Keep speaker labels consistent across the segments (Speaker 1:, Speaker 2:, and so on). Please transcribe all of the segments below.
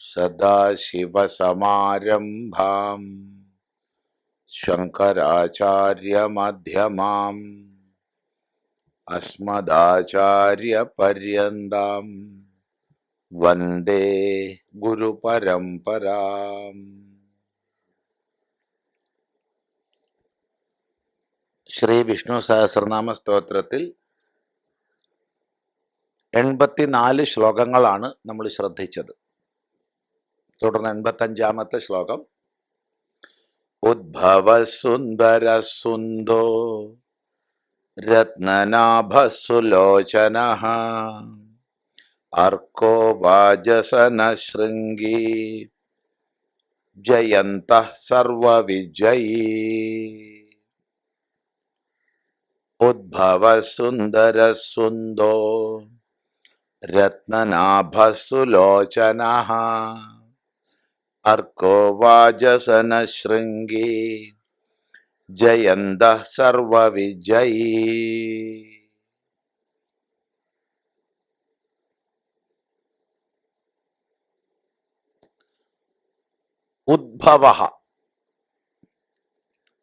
Speaker 1: സദാശിവസമാരംഭാ. ശങ്കരാചാര്യമധ്യമാം. അസ്മദാചാര്യപര്യന്താം. വന്ദേ ഗുരുപരംപരാം ശ്രീ വിഷ്ണു സഹസ്രനാമ സ്തോത്രത്തിൽ എൺപത്തിനാല് ശ്ലോകങ്ങളാണ് നമ്മൾ ശ്രദ്ധിച്ചത്. തുടർന്ന് എൺപത്തഞ്ചാമത്തെ ശ്ലോകം. ഉദ്ഭവസുന്ദര സുന്ദോ രത്നനാഭസുലോചന അർക്കോ വാജസന ശൃംഗി ജയന്ത സർവവിജയീ. ഉദ്ഭവസുന്ദര സുന്ദോ രത്നനാഭസുലോചന അർക്കോ വാജസന ശൃംഗീ ജയന്ത സർവവിജയീ ഉദ്ഭവ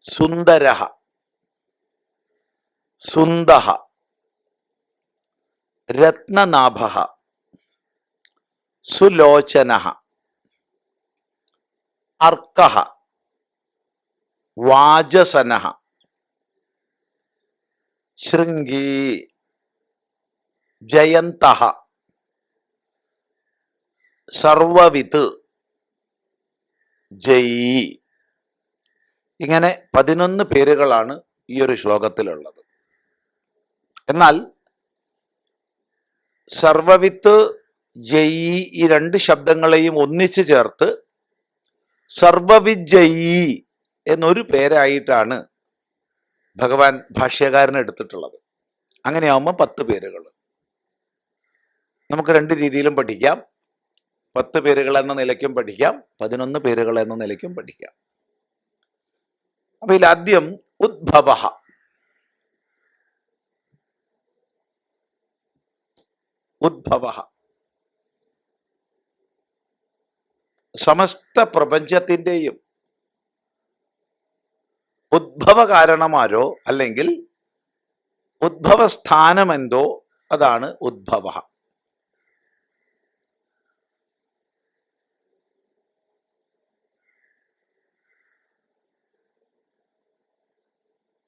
Speaker 1: സുന്ദര സുന്ദ രത്നനാഭ സുലോചന അർക്ക ശൃംഗി ശൃംഗീ ജയന്ത സർവവിത്ത് ജയി. ഇങ്ങനെ പതിനൊന്ന് പേരുകളാണ് ഈ ഒരു ശ്ലോകത്തിലുള്ളത്. എന്നാൽ സർവവിത്ത് ജയി ഈ രണ്ട് ശബ്ദങ്ങളെയും ഒന്നിച്ചു ചേർത്ത് സർവവിജയി എന്നൊരു പേരായിട്ടാണ് ഭഗവാൻ ഭാഷ്യകാരൻ എടുത്തിട്ടുള്ളത്. അങ്ങനെയാവുമ്പോൾ പത്ത് പേരുകൾ നമുക്ക് രണ്ട് രീതിയിലും പഠിക്കാം. പത്ത് പേരുകൾ എന്ന നിലയ്ക്കും പഠിക്കാം. പതിനൊന്ന് പേരുകൾ എന്ന നിലയ്ക്കും പഠിക്കാം. അപ്പൊ ഇതിൽ ആദ്യം ഉദ്ഭവ. ഉദ്ഭവ. സമസ്ത പ്രപഞ്ചത്തിന്റെയും ഉദ്ഭവ കാരണമാരോ അല്ലെങ്കിൽ ഉദ്ഭവസ്ഥാനമെന്തോ അതാണ് ഉദ്ഭവ.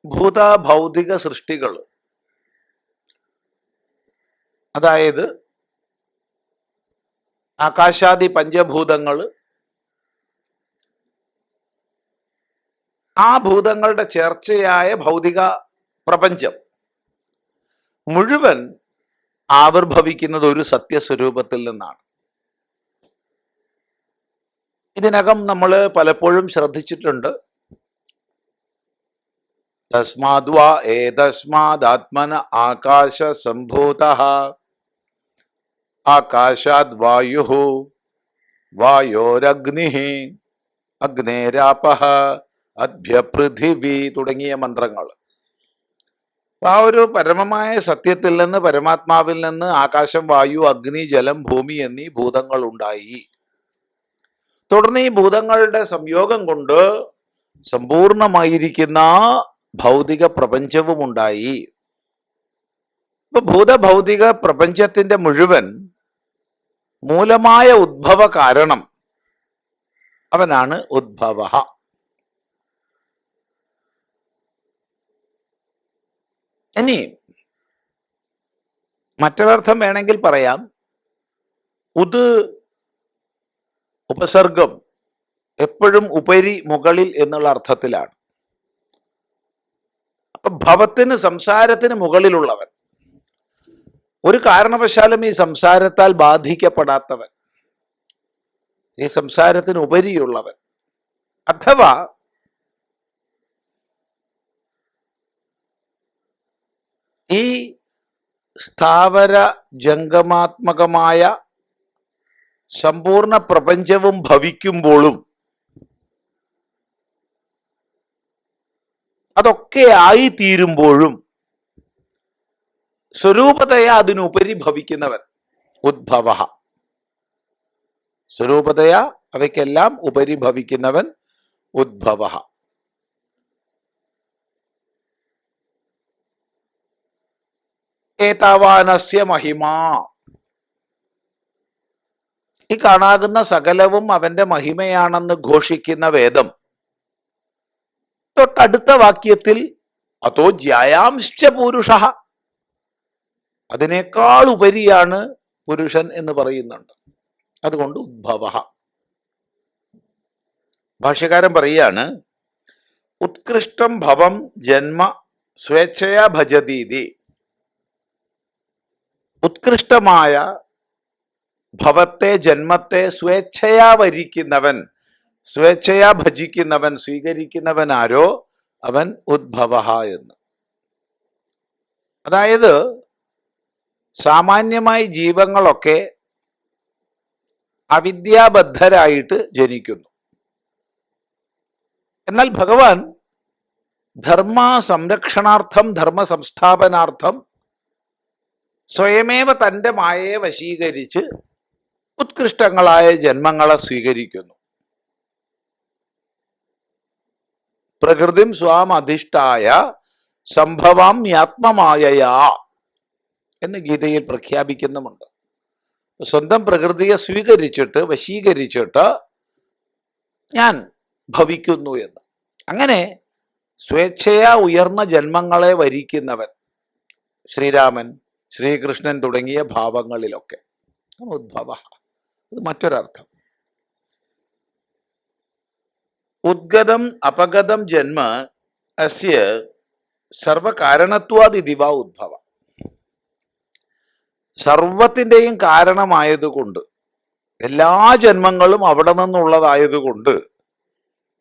Speaker 1: ഭൂതഭൗതിക സൃഷ്ടികൾ അതായത് ആകാശാദി പഞ്ചഭൂതങ്ങൾ ആ ഭൂതങ്ങളുടെ ചേർച്ചയായ ഭൗതിക പ്രപഞ്ചം മുഴുവൻ ആവിർഭവിക്കുന്നത് ഒരു സത്യസ്വരൂപത്തിൽ നിന്നാണ്. ഇതിനകം നമ്മൾ പലപ്പോഴും ശ്രദ്ധിച്ചിട്ടുണ്ട്. തസ്മാദ്വാ ഏതസ്മാദാത്മന ആകാശ സംഭൂത ആകാശാദ് വായു വായോരഗ്നി അഗ്നേരാപ അഭ്യപൃഥിവി തുടങ്ങിയ മന്ത്രങ്ങൾ. ആ ഒരു പരമമായ സത്യത്തിൽ നിന്ന് പരമാത്മാവിൽ നിന്ന് ആകാശം വായു അഗ്നി ജലം ഭൂമി എന്നീ ഭൂതങ്ങൾ ഉണ്ടായി. തുടർന്ന് ഈ ഭൂതങ്ങളുടെ സംയോഗം കൊണ്ട് സമ്പൂർണമായിരിക്കുന്ന ഭൗതിക പ്രപഞ്ചവും ഉണ്ടായി. ഇപ്പൊ ഭൂതഭൗതിക പ്രപഞ്ചത്തിന്റെ മുഴുവൻ മൂലമായ ഉദ്ഭവ കാരണം അവനാണ് ഉദ്ഭവ. ഇനി മറ്റൊരർത്ഥം വേണമെങ്കിൽ പറയാം. ഉത് ഉപസർഗം എപ്പോഴും ഉപരി മുകളിൽ എന്നുള്ള അർത്ഥത്തിലാണ്. അപ്പൊ ഭവത്തിന് സംസാരത്തിന് മുകളിലുള്ളവൻ ഒരു കാരണവശാലും ഈ സംസാരത്താൽ ബാധിക്കപ്പെടാത്തവൻ ഈ സംസാരത്തിന് ഉപരിയുള്ളവൻ അഥവാ ഈ സ്ഥാവര ജംഗമാത്മകമായ സമ്പൂർണ പ്രപഞ്ചവും ഭവിക്കുമ്പോഴും അതൊക്കെ ആയിത്തീരുമ്പോഴും സ്വരൂപതയ അതിനുപരി ഭവിക്കുന്നവൻ ഉദ്ഭവ. സ്വരൂപതയ അവയ്ക്കെല്ലാം ഉപരി ഭവിക്കുന്നവൻ ഉദ്ഭവ. ഏതാവാനസ്യ മഹിമ. ഈ കാണാകുന്ന സകലവും അവന്റെ മഹിമയാണെന്ന് ഘോഷിക്കുന്ന വേദം. തൊട്ടടുത്ത വാക്യത്തിൽ അതോ ജ്യായാംശ്ച പുരുഷ? അതിനേക്കാൾ ഉപരിയാണ് പുരുഷൻ എന്ന് പറയുന്നുണ്ട്. അതുകൊണ്ട് ഉദ്ഭവ. ഭാഷ്യകാരൻ പറയാണ് ഉത്കൃഷ്ടം ഭവം ജന്മ സ്വേച്ഛയാ ഭജതീതി. ഉത്കൃഷ്ടമായ ഭവത്തെ ജന്മത്തെ സ്വേച്ഛയാ വരിക്കുന്നവൻ സ്വേച്ഛയാ ഭജിക്കുന്നവൻ സ്വീകരിക്കുന്നവൻ ആരോ? അവൻ ഉദ്ഭവ എന്ന്. അതായത് സാമാന്യമായി ജീവങ്ങളൊക്കെ അവിദ്യാബദ്ധരായിട്ട് ജനിക്കുന്നു. എന്നാൽ ഭഗവാൻ ധർമ്മ സംരക്ഷണാർത്ഥം ധർമ്മ സംസ്ഥാപനാർത്ഥം സ്വയമേവ തന്റെ മായയെ വശീകരിച്ച് ഉത്കൃഷ്ടങ്ങളായ ജന്മങ്ങളെ സ്വീകരിക്കുന്നു. പ്രകൃതിം സ്വാം അധിഷ്ഠായ സംഭവം ആത്മമായയാ എന്ന് ഗീതയിൽ പ്രഖ്യാപിക്കുന്നുമുണ്ട്. സ്വന്തം പ്രകൃതിയെ സ്വീകരിച്ചിട്ട് വശീകരിച്ചിട്ട് ഞാൻ ഭവിക്കുന്നു എന്ന്. അങ്ങനെ സ്വേച്ഛയാ ഉയർന്ന ജന്മങ്ങളെ വരിക്കുന്നവൻ ശ്രീരാമൻ ശ്രീകൃഷ്ണൻ തുടങ്ങിയ ഭാവങ്ങളിലൊക്കെ. ഉദ്ഭവ. ഇത് മറ്റൊരർത്ഥം. ഉദ്ഗതം അപഗതം ജന്മ അസ്യ സർവകാരണത്വാദിവ ഉദ്ഭവ. സർവത്തിന്റെയും കാരണമായതുകൊണ്ട് എല്ലാ ജന്മങ്ങളും അവിടെ നിന്നുള്ളതായതുകൊണ്ട്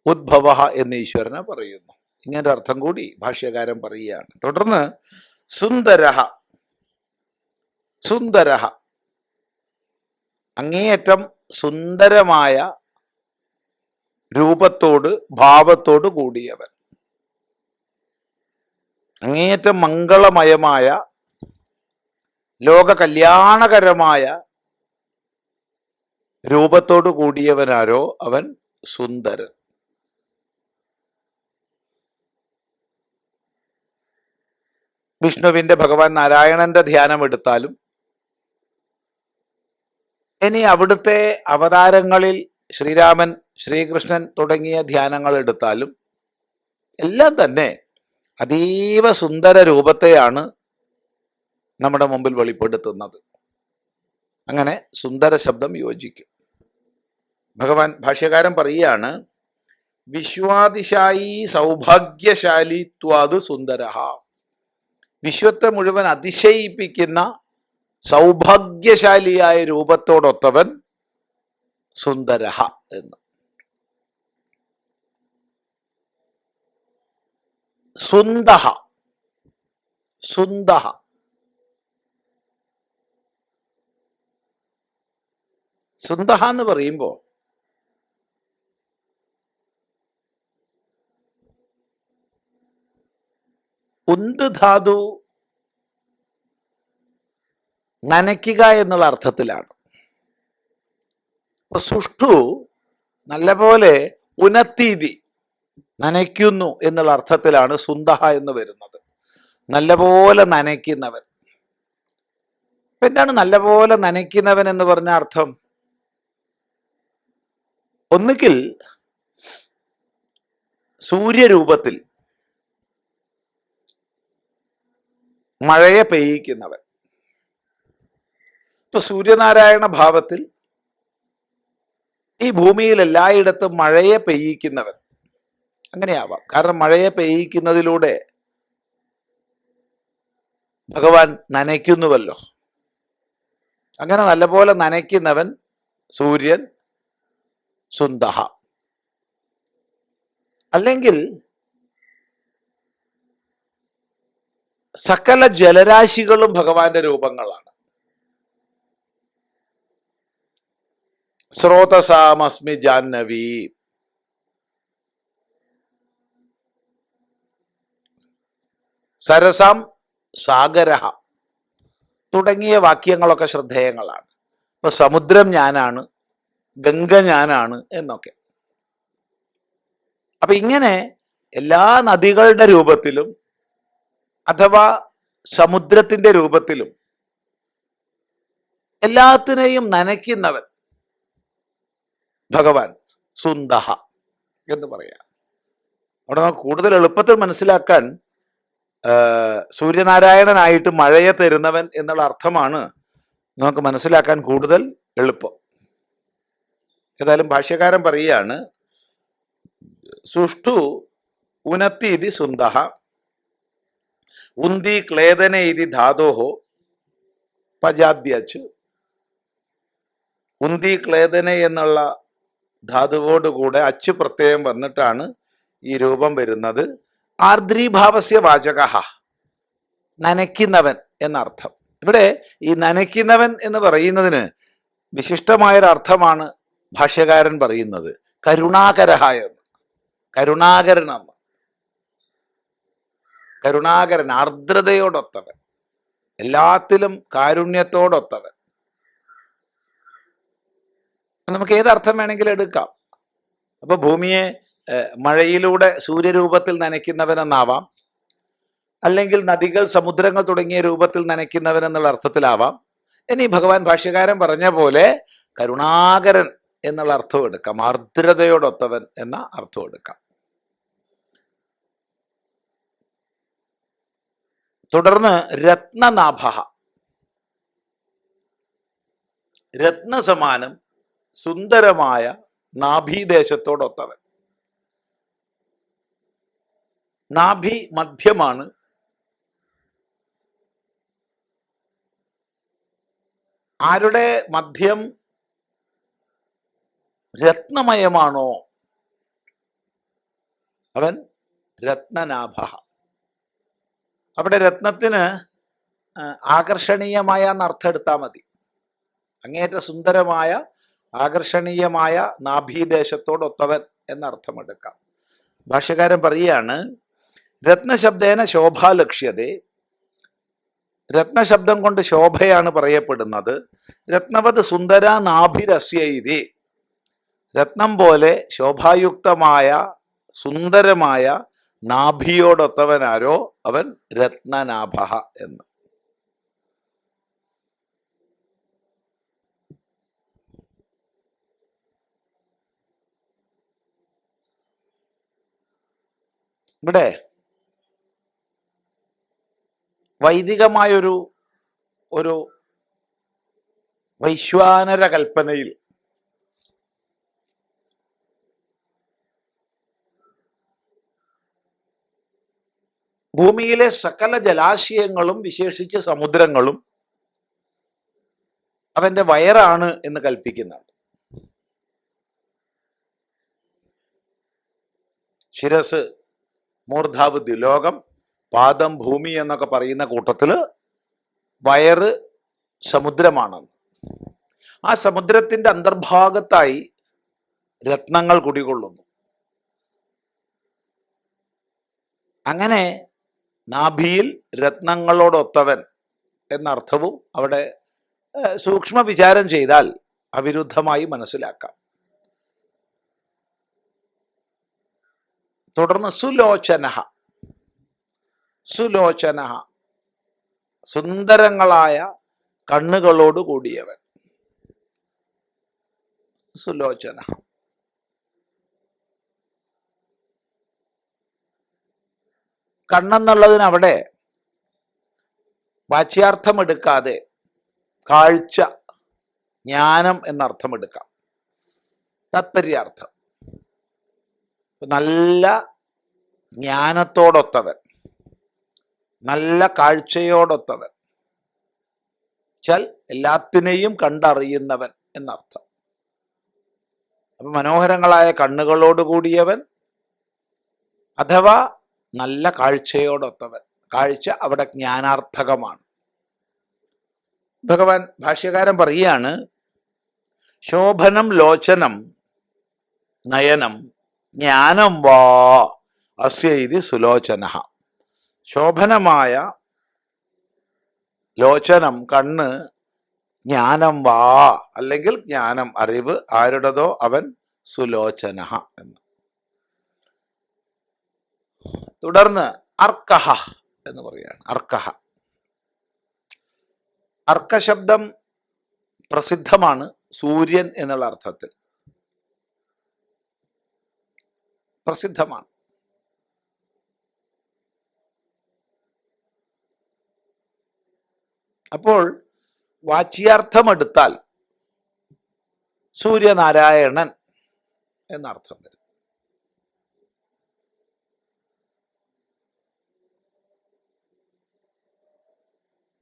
Speaker 1: ഉദ്ഭവ എന്ന് ഈശ്വരനെ പറയുന്നു. ഇങ്ങനെ അർത്ഥം കൂടി ഭാഷ്യകാരൻ പറയുകയാണ്. തുടർന്ന് സുന്ദര സുന്ദര അങ്ങേയറ്റം സുന്ദരമായ രൂപത്തോട് ഭാവത്തോട് കൂടിയവൻ. അങ്ങേയറ്റം മംഗളമയമായ ലോക കല്യാണകരമായ രൂപത്തോട് കൂടിയവനാരോ അവൻ സുന്ദരൻ. വിഷ്ണുവിന്റെ ഭഗവാൻ നാരായണന്റെ ധ്യാനം എടുത്താലും ഇനി അവിടുത്തെ അവതാരങ്ങളിൽ ശ്രീരാമൻ ശ്രീകൃഷ്ണൻ തുടങ്ങിയ ധ്യാനങ്ങൾ എടുത്താലും എല്ലാം തന്നെ അതീവ സുന്ദര രൂപത്തെയാണ് നമ്മുടെ മുമ്പിൽ വെളിപ്പെടുത്തുന്നത്. അങ്ങനെ സുന്ദര ശബ്ദം യോജിക്കും. ഭഗവാൻ ഭാഷ്യകാരൻ പറയുകയാണ് വിശ്വാതിശായി സൗഭാഗ്യശാലിത്വാത് സുന്ദര വിശ്വത്തെ മുഴുവൻ അതിശയിപ്പിക്കുന്ന സൗഭാഗ്യശാലിയായ രൂപത്തോടൊത്തവൻ സുന്ദരഹ എന്ന്. സുന്ദഹ സുന്ദഹ. സുന്ദഹ എന്ന് പറയുമ്പോ ഉന്ത് ധാതു നനയ്ക്കുക എന്നുള്ള അർത്ഥത്തിലാണ്. അപ്പൊ സുഷ്ടു നല്ലപോലെ ഉനത്തീതി നനയ്ക്കുന്നു എന്നുള്ള അർത്ഥത്തിലാണ് സുന്ദഹ എന്ന് വരുന്നത്. നല്ലപോലെ നനയ്ക്കുന്നവൻ. എന്താണ് നല്ലപോലെ നനയ്ക്കുന്നവൻ എന്ന് പറഞ്ഞ അർത്ഥം? ഒന്നുകിൽ സൂര്യരൂപത്തിൽ മഴയെ പെയ്യിക്കുന്നവൻ. ഇപ്പൊ സൂര്യനാരായണ ഭാവത്തിൽ ഈ ഭൂമിയിൽ എല്ലായിടത്തും മഴയെ പെയ്യിക്കുന്നവൻ. അങ്ങനെയാവാം. കാരണം മഴയെ പെയ്യിക്കുന്നതിലൂടെ ഭഗവാൻ നനയ്ക്കുന്നുവല്ലോ. അങ്ങനെ നല്ലപോലെ നനയ്ക്കുന്നവൻ സൂര്യൻ സുന്ദഹ. അല്ലെങ്കിൽ സകല ജലരാശികളും ഭഗവാന്റെ രൂപങ്ങളാണ്. സ്രോതസാമസ്മി ജാഹ്നവി. സരസം സാഗരഹ തുടങ്ങിയ വാക്യങ്ങളൊക്കെ ശ്രദ്ധേയങ്ങളാണ്. ഇപ്പൊ സമുദ്രം ഞാനാണ് ഗംഗ ഞാനാണ് എന്നൊക്കെ. അപ്പൊ ഇങ്ങനെ എല്ലാ നദികളുടെ രൂപത്തിലും അഥവാ സമുദ്രത്തിന്റെ രൂപത്തിലും എല്ലാത്തിനെയും നനയ്ക്കുന്നവൻ ഭഗവാൻ സുന്ദഹ എന്ന് പറയാം. അവിടെ നമുക്ക് കൂടുതൽ എളുപ്പത്തിൽ മനസ്സിലാക്കാൻ സൂര്യനാരായണനായിട്ട് മഴയെ തരുന്നവൻ എന്നുള്ള അർത്ഥമാണ് നമുക്ക് മനസ്സിലാക്കാൻ കൂടുതൽ എളുപ്പം. ഏതായാലും ഭാഷ്യകാരൻ പറയുകയാണ് സുഷ്ടു ഉനത്തി ഇതി സുന്ദഹ ഉന്തി ക്ലേദന ഇതി ധാതോഹോ പജാദ്യച്ച്. ഉന്തി ക്ലേദന എന്നുള്ള ധാതുവോടുകൂടെ അച്ച് പ്രത്യയം വന്നിട്ടാണ് ഈ രൂപം വരുന്നത്. ആർദ്രീഭാവസ്യ വാചക നനയ്ക്കുന്നവൻ എന്നർത്ഥം. ഇവിടെ ഈ നനയ്ക്കുന്നവൻ എന്ന് പറയുന്നതിന് വിശിഷ്ടമായൊരർത്ഥമാണ് ഭാഷ്യകാരൻ പറയുന്നത്. കരുണാകരഹായ എന്ന്. കരുണാകരൻ കരുണാകരൻ ആർദ്രതയോടൊത്തവൻ. എല്ലാത്തിലും കാരുണ്യത്തോടൊത്തവൻ. നമുക്ക് ഏത് അർത്ഥം വേണമെങ്കിലും എടുക്കാം. അപ്പൊ ഭൂമിയെ മഴയിലൂടെ സൂര്യരൂപത്തിൽ നനയ്ക്കുന്നവനെന്നാവാം. അല്ലെങ്കിൽ നദികൾ സമുദ്രങ്ങൾ തുടങ്ങിയ രൂപത്തിൽ നനയ്ക്കുന്നവൻ എന്നുള്ള അർത്ഥത്തിലാവാം. ഇനി ഭഗവാൻ ഭാഷ്യകാരൻ പറഞ്ഞ പോലെ കരുണാകരൻ എന്നുള്ള അർത്ഥം എടുക്കാം. ആർദ്രതയോടൊത്തവൻ എന്ന അർത്ഥം എടുക്കാം. തുടർന്ന് രത്നനാഭ. രത്നസമാനം സുന്ദരമായ നാഭീദേശത്തോടൊത്തവൻ നാഭി മധ്യമാണ് ആരുടെ മധ്യം? രത്നമയമാണോ? അവൻ രത്നനാഭ. അവിടെ രത്നത്തിന് ആകർഷണീയമായ എന്നർത്ഥം എടുത്താൽ മതി. അങ്ങേറ്റ സുന്ദരമായ ആകർഷണീയമായ നാഭീദേശത്തോടൊത്തവൻ എന്നർത്ഥമെടുക്കാം. ഭാഷകാരൻ പറയുകയാണ് രത്നശബ്ദേന ശോഭാലക്ഷ്യതേ രത്നശബ്ദം കൊണ്ട് ശോഭയാണ് പറയപ്പെടുന്നത്. രത്നവത് സുന്ദര നാഭിരസ്യൈതി രത്നം പോലെ ശോഭായുക്തമായ സുന്ദരമായ നാഭിയോടൊത്തവനാരോ അവൻ രത്നനാഭ എന്ന്. ഇവിടെ വൈദികമായൊരു ഒരു വൈശ്വാനര കൽപ്പനയിൽ ഭൂമിയിലെ സകല ജലാശയങ്ങളും വിശേഷിച്ച് സമുദ്രങ്ങളും അവന്റെ വയറാണ് എന്ന് കൽപ്പിക്കുന്നുണ്ട്. ശിരസ് മൂർധാവ് ദ്വിലോകം പാദം ഭൂമി എന്നൊക്കെ പറയുന്ന കൂട്ടത്തിൽ വയറ് സമുദ്രമാണ്. ആ സമുദ്രത്തിന്റെ അന്തർഭാഗത്തായി രത്നങ്ങൾ കുടികൊള്ളുന്നു. അങ്ങനെ നാഭിയിൽ രത്നങ്ങളോടൊത്തവൻ എന്നർത്ഥവും അവിടെ സൂക്ഷ്മ വിചാരം ചെയ്താൽ അവിരുദ്ധമായി മനസ്സിലാക്കാം. തുടർന്ന് സുലോചനഹ. സുലോചനഹ. സുന്ദരങ്ങളായ കണ്ണുകളോട് കൂടിയവൻ. സുലോചന കണ്ണെന്നുള്ളതിനവിടെ വാച്യാർത്ഥമെടുക്കാതെ കാഴ്ച ജ്ഞാനം എന്നർത്ഥമെടുക്കാം. താത്പര്യാർത്ഥം. നല്ല ജ്ഞാനത്തോടൊത്തവൻ. നല്ല കാഴ്ചയോടൊത്തവൻ. ചൽ എല്ലാത്തിനെയും കണ്ടറിയുന്നവൻ എന്നർത്ഥം. അപ്പൊ മനോഹരങ്ങളായ കണ്ണുകളോട് കൂടിയവൻ അഥവാ നല്ല കാഴ്ചയോടൊത്തവൻ. കാഴ്ച അവിടെ ജ്ഞാനാർത്ഥകമാണ്. ഭഗവാൻ ഭാഷ്യകാരൻ പറയുകയാണ് ശോഭനം ലോചനം നയനം ജ്ഞാനം വാ അസ്യ ഇത് സുലോചന. ശോഭനമായ ലോചനം കണ്ണ് ജ്ഞാനം വാ അല്ലെങ്കിൽ ജ്ഞാനം അറിവ് ആരുടേതോ അവൻ സുലോചന എന്ന്. തുടർന്ന് അർക്കഹ എന്ന് പറയുകയാണ്. അർക്കഹ. അർക്കശബ്ദം പ്രസിദ്ധമാണ് സൂര്യൻ എന്നുള്ള അർത്ഥത്തിൽ. പ്രസിദ്ധമാണ്. അപ്പോൾ വാച്യാർത്ഥമെടുത്താൽ സൂര്യനാരായണൻ എന്നർത്ഥം വരും.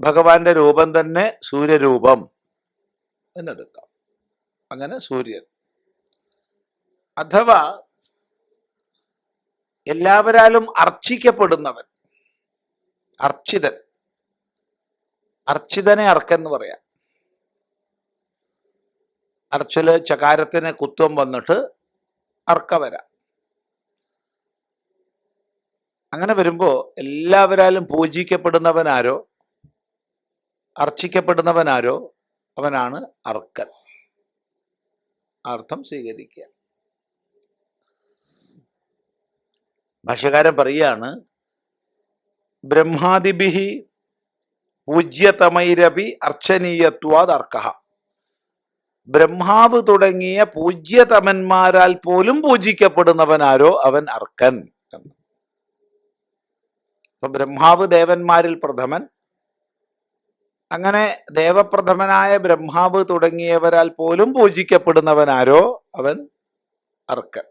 Speaker 1: ഭഗവാന്റെ രൂപം തന്നെ സൂര്യരൂപം എന്നെടുക്കാം. അങ്ങനെ സൂര്യൻ. അഥവാ എല്ലാവരാലും അർച്ചിക്കപ്പെടുന്നവൻ. അർച്ചിതൻ. അർച്ചിതനെ അർക്കെന്ന് പറയാം. അർച്ചിൽ ചകാരത്തിന് കുത്വം വന്നിട്ട് അർക്ക വരാം. അങ്ങനെ വരുമ്പോ എല്ലാവരാലും പൂജിക്കപ്പെടുന്നവനാരോ അർച്ചിക്കപ്പെടുന്നവനാരോ അവനാണ് അർക്കൻ. അർത്ഥം സ്വീകരിക്കുക. ഭാഷ്യകാരൻ പറയാണ് ബ്രഹ്മാതിബിഹി പൂജ്യതമൈരപി അർച്ചനീയത്വാദ് അർക്കഹ ബ്രഹ്മാവ് തുടങ്ങിയ പൂജ്യതമന്മാരാൽ പോലും പൂജിക്കപ്പെടുന്നവനാരോ അവൻ അർക്കൻ എന്ന്. അപ്പൊ ബ്രഹ്മാവ് ദേവന്മാരിൽ പ്രഥമൻ. അങ്ങനെ ദേവപ്രഥമനായ ബ്രഹ്മാവ് തുടങ്ങിയവരാൽ പോലും പൂജിക്കപ്പെടുന്നവനാരോ അവൻ അർക്കൻ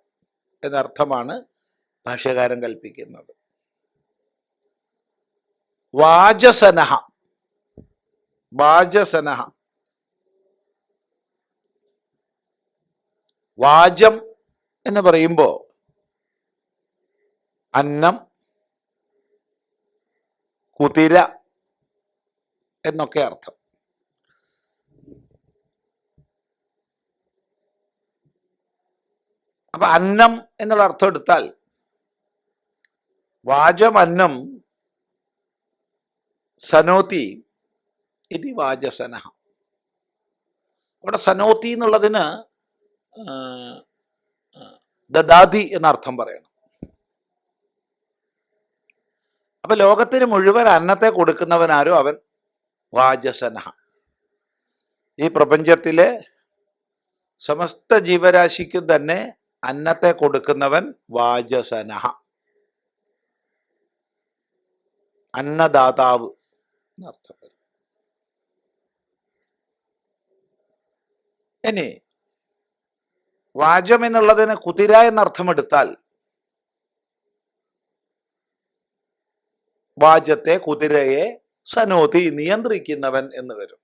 Speaker 1: എന്നർത്ഥമാണ് ഭാഷ്യകാരൻ കൽപ്പിക്കുന്നത്. വാചസനഹ. വാചസനഹ. വാചം എന്ന് പറയുമ്പോ അന്നം കുതിര എന്നൊക്കെ അർത്ഥം. അപ്പൊ അന്നം എന്നുള്ള അർത്ഥം എടുത്താൽ വാചം സനോത്തി ഇതി വാചസന അവിടെ സനോത്തി എന്നുള്ളതിന് ദദാതി എന്ന അർത്ഥം പറയണം. അപ്പൊ ലോകത്തിന് മുഴുവൻ അന്നത്തെ കൊടുക്കുന്നവനാരോ അവൻ വാചസന ഈ പ്രപഞ്ചത്തിലെ സമസ്ത ജീവരാശിക്കും തന്നെ അന്നത്തെ കൊടുക്കുന്നവൻ വാചസന അന്നദാതാവ്. എന്നർത്ഥം വരും ഇനി വാചം എന്നുള്ളതിന് കുതിര എന്നർത്ഥം എടുത്താൽ വാചത്തെ കുതിരയെ സനോതി നിയന്ത്രിക്കുന്നവൻ എന്ന് വരും.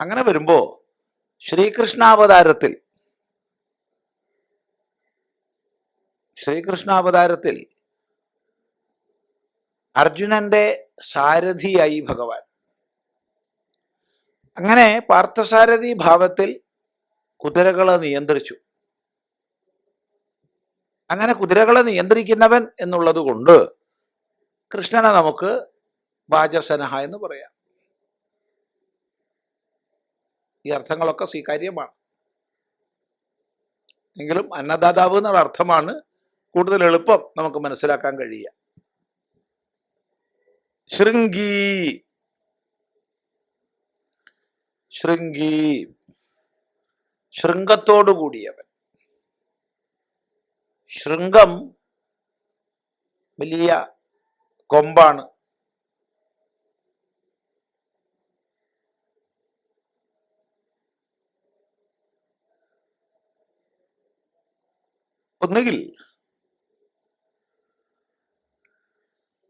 Speaker 1: അങ്ങനെ വരുമ്പോ ശ്രീകൃഷ്ണാവതാരത്തിൽ ശ്രീകൃഷ്ണാവതാരത്തിൽ അർജുനന്റെ സാരഥിയായി ഭഗവാൻ. അങ്ങനെ പാർത്ഥസാരഥി ഭാവത്തിൽ കുതിരകളെ നിയന്ത്രിച്ചു. അങ്ങനെ കുതിരകളെ നിയന്ത്രിക്കുന്നവൻ എന്നുള്ളത് കൊണ്ട് കൃഷ്ണനെ നമുക്ക് വാചസനഹ എന്ന് പറയാം. ഈ അർത്ഥങ്ങളൊക്കെ സ്വീകാര്യമാണ്. എങ്കിലും അന്നദാതാവ് എന്നുള്ള അർത്ഥമാണ് കൂടുതൽ എളുപ്പം നമുക്ക് മനസ്സിലാക്കാൻ കഴിയുക. ശൃംഗി. ശൃംഗി. ശൃംഗത്തോടു കൂടിയവൻ. ശൃംഗം വലിയ കൊമ്പാണ്. ഒന്നുകിൽ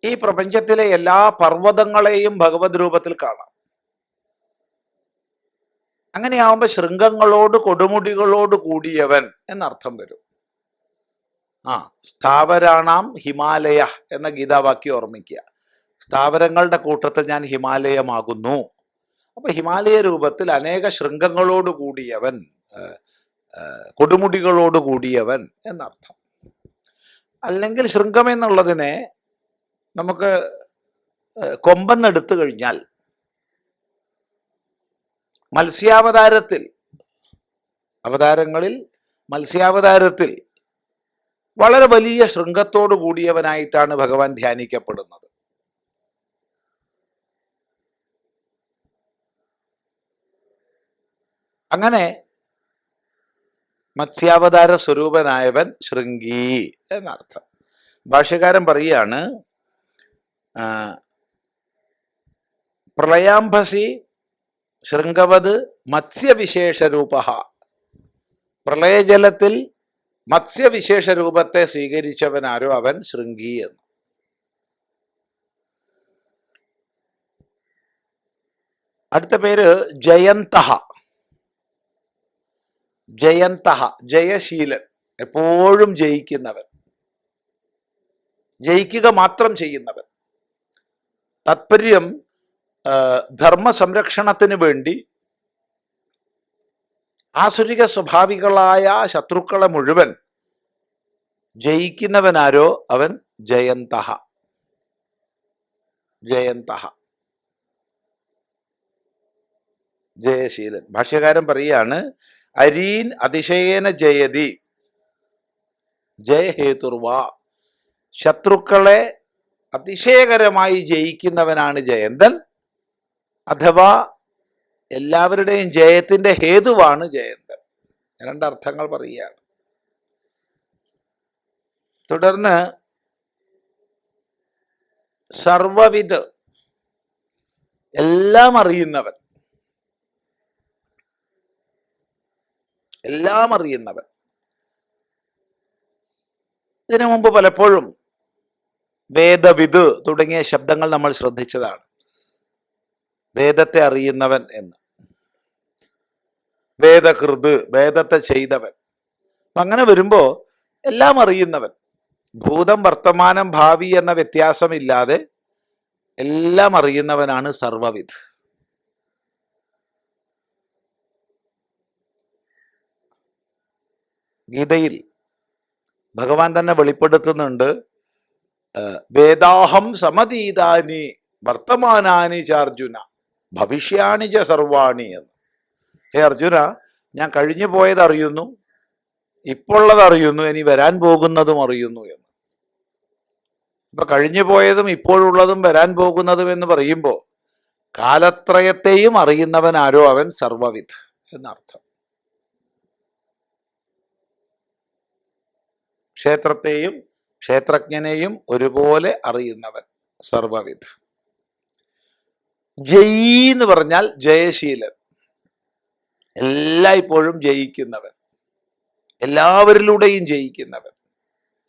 Speaker 1: ഈ പ്രപഞ്ചത്തിലെ എല്ലാ പർവതങ്ങളെയും ഭഗവത് രൂപത്തിൽ കാണാം. അങ്ങനെയാവുമ്പോ ശൃംഗങ്ങളോട് കൊടുമുടികളോട് കൂടിയവൻ എന്നർത്ഥം വരും. ആ സ്ഥാവരാണാം ഹിമാലയ എന്ന ഗീതാവാക്യം ഓർമ്മിക്കുക. സ്ഥാവരങ്ങളുടെ കൂട്ടത്തിൽ ഞാൻ ഹിമാലയമാകുന്നു. അപ്പൊ ഹിമാലയ രൂപത്തിൽ അനേക ശൃംഗങ്ങളോട് കൂടിയവൻ കൊടുമുടികളോട് കൂടിയവൻ എന്നർത്ഥം. അല്ലെങ്കിൽ ശൃംഗം എന്നുള്ളതിനെ നമുക്ക് കൊമ്പെന്നെടുത്തു കഴിഞ്ഞാൽ മത്സ്യാവതാരത്തിൽ അവതാരങ്ങളിൽ മത്സ്യാവതാരത്തിൽ വളരെ വലിയ ശൃംഗത്തോടു കൂടിയവനായിട്ടാണ് ഭഗവാൻ ധ്യാനിക്കപ്പെടുന്നത്. അങ്ങനെ മത്സ്യാവതാര സ്വരൂപനായവൻ ശൃംഗി എന്നർത്ഥം. ഭാഷ്യകാരൻ പറയാണ് പ്രളയാംഭസി ശൃംഗവത് മത്സ്യവിശേഷ രൂപ പ്രളയജലത്തിൽ മത്സ്യവിശേഷ രൂപത്തെ സ്വീകരിച്ചവനാരോ അവൻ ശൃംഗി എന്ന്. അടുത്ത പേര് ജയന്ത ജയന്ത ജയശീലൻ എപ്പോഴും ജയിക്കുന്നവൻ. ജയിക്കുക മാത്രം ചെയ്യുന്നവൻ. താത്പര്യം ധർമ്മ സംരക്ഷണത്തിന് വേണ്ടി ആസുരിക സ്വഭാവികളായ ശത്രുക്കളെ മുഴുവൻ ജയിക്കുന്നവനാരോ അവൻ ജയന്തഹ. ജയന്തഹ. ജയശീലൻ. ഭാഷ്യകാരൻ പറയാണ് അരീൻ അതിശയേന ജയതി. ജയഹേതുർവ. ശത്രുക്കളെ അതിശയകരമായി ജയിക്കുന്നവനാണ് ജയന്തൻ. അഥവാ എല്ലാവരുടെയും ജയത്തിന്റെ ഹേതുവാണ് ജയന്തൻ. രണ്ടർത്ഥങ്ങൾ പറയുകയാണ്. തുടർന്ന് സർവവിധ് എല്ലാം അറിയുന്നവൻ. എല്ലാം അറിയുന്നവൻ. ഇതിനു മുമ്പ് പലപ്പോഴും വേദവിത് തുടങ്ങിയ ശബ്ദങ്ങൾ നമ്മൾ ശ്രദ്ധിച്ചതാണ്. വേദത്തെ അറിയുന്നവൻ എന്ന്. വേദകൃത് വേദത്തെ ചെയ്തവൻ. അങ്ങനെ വരുമ്പോ എല്ലാം അറിയുന്നവൻ. ഭൂതം വർത്തമാനം ഭാവി എന്ന വ്യത്യാസമില്ലാതെ എല്ലാം അറിയുന്നവനാണ് സർവവിധ്. ഗീതയിൽ ഭഗവാൻ തന്നെ വെളിപ്പെടുത്തുന്നുണ്ട് വേദാഹം സമതീതാനി വർത്തമാനാനി ച അർജുന ഭവിഷ്യാണി ച സർവാണി എന്ന്. ഹേ അർജുന ഞാൻ കഴിഞ്ഞു പോയത് അറിയുന്നു അറിയുന്നു ഇനി വരാൻ പോകുന്നതും അറിയുന്നു എന്ന്. ഇപ്പൊ കഴിഞ്ഞു പോയതും ഇപ്പോഴുള്ളതും വരാൻ പോകുന്നതും എന്ന് പറയുമ്പോൾ കാലത്രയത്തെയും അറിയുന്നവൻ ആരോ? അവൻ സർവവിധ് എന്നർത്ഥം. ക്ഷേത്രത്തെയും ക്ഷേത്രജ്ഞനെയും ഒരുപോലെ അറിയുന്നവൻ സർവവിധ്. ജയി എന്ന് പറഞ്ഞാൽ ജയശീലൻ. എല്ലായ്പ്പോഴും ജയിക്കുന്നവൻ. എല്ലാവരിലൂടെയും ജയിക്കുന്നവൻ.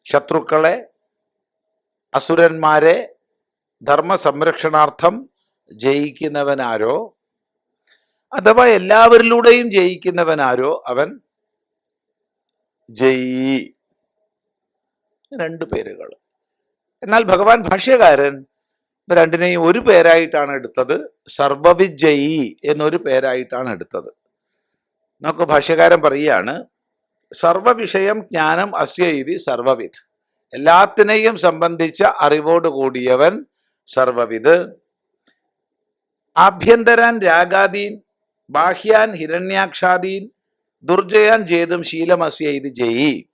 Speaker 1: ശത്രുക്കളെ അസുരന്മാരെ ധർമ്മ സംരക്ഷണാർത്ഥം ജയിക്കുന്നവനാരോ അഥവാ എല്ലാവരിലൂടെയും ജയിക്കുന്നവനാരോ അവൻ ജയി. രണ്ട് പേരുകൾ. എന്നാൽ ഭഗവാൻ ഭാഷ്യകാരൻ രണ്ടിനെയും ഒരു പേരായിട്ടാണ് എടുത്തത്. സർവവിജയി എന്നൊരു പേരായിട്ടാണ് എടുത്തത്. നമുക്ക് ഭാഷ്യകാരൻ പറയുകയാണ് സർവവിഷയം ജ്ഞാനം അസ്യ ഇതി സർവവിധ് എല്ലാത്തിനെയും സംബന്ധിച്ച അറിവോട് കൂടിയവൻ സർവവിധ് ആഭ്യന്തരാൻ രാഗാദീൻ ബാഹ്യാൻ ഹിരണ്യാക്ഷാദീൻ ദുർജയാൻ ജേതും ശീലമസ്യ ഇത് ജയി.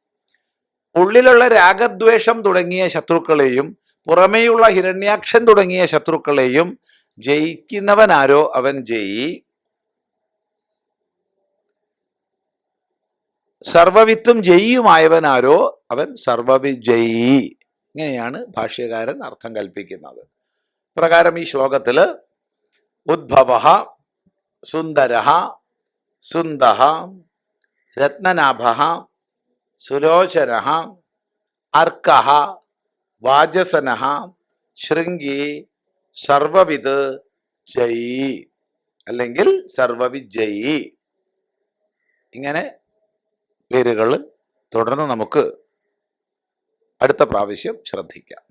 Speaker 1: ഉള്ളിലുള്ള രാഗദ്വേഷം തുടങ്ങിയ ശത്രുക്കളെയും പുറമേയുള്ള ഹിരണ്യാക്ഷൻ തുടങ്ങിയ ശത്രുക്കളെയും ജയിക്കുന്നവനാരോ അവൻ ജയി. സർവവിത്തും ജയിയുമായവനാരോ അവൻ സർവവിജയി. ഇങ്ങനെയാണ് ഭാഷ്യകാരൻ അർത്ഥം കൽപ്പിക്കുന്നത്. പ്രകാരം ഈ ശ്ലോകത്തിൽ ഉദ്ഭവ സുന്ദര സുന്ദ രത്നനാഭ സുലോചന അർക്ക വാചസന ശൃംഗി സർവവിത് ജയി അല്ലെങ്കിൽ സർവവിജയി. ഇങ്ങനെ പേരുകൾ തുടർന്ന് നമുക്ക് അടുത്ത പ്രാവശ്യം ശ്രദ്ധിക്കാം.